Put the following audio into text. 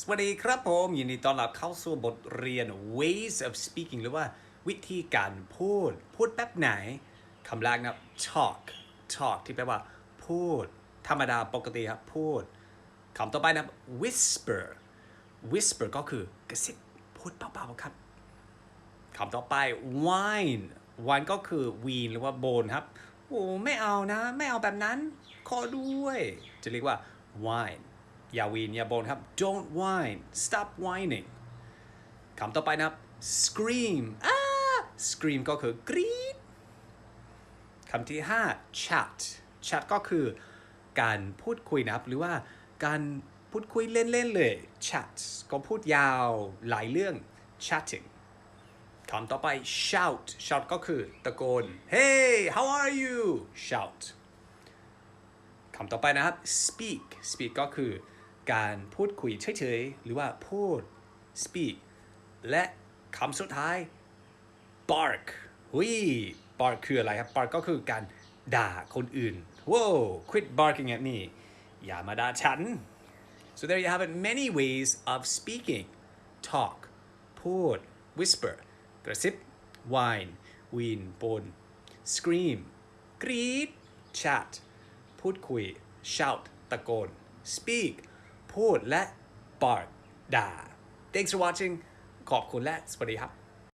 สวัสดีครับผมยินดีต้อนรับเข้าสู่บทเรียน ways of speaking หรือว่าวิธีการพูด พูดแบบไหนคำแรกนะ talk talk ที่แปลว่า พูด ธรรมดาปกติครับ พูดคำต่อไปนะ whisper whisper ก็คือกระซิบพูดเบาๆครับคำต่อไป wine wine ก็คือวีนหรือว่าโบนครับโอ้ไม่เอานะ ไม่เอาแบบนั้น ขอด้วย จะเรียกว่า wine อย่าวีนอย่าโบนครับ don't whine stop whining คำต่อไปนะครับ scream อ้า scream ก็คือกรี๊ดคำที่ 5 chat chat ก็คือการพูดคุยนะครับ หรือว่าการพูดคุยเล่น ๆ เลย chat ก็พูดยาวหลายเรื่อง chatting คำต่อไป shout shout ก็คือตะโกน hey how are you shout คำต่อไปนะครับ speak speak ก็คือ การพูดคุยเฉยๆ หรือว่าพูด speak และคำสุดท้าย bark หุย bark คืออะไรครับ bark ก็คือการด่าคนอื่น wow quit barking at me อย่ามาด่าฉัน so there you have it many ways of speaking talk พูด whisper กระซิบ whine วีนปน scream กรีด chat พูดคุย shout ตะโกน speak พูดและ bark ด่า thanks for watching ขอบคุณและสวัสดีครับ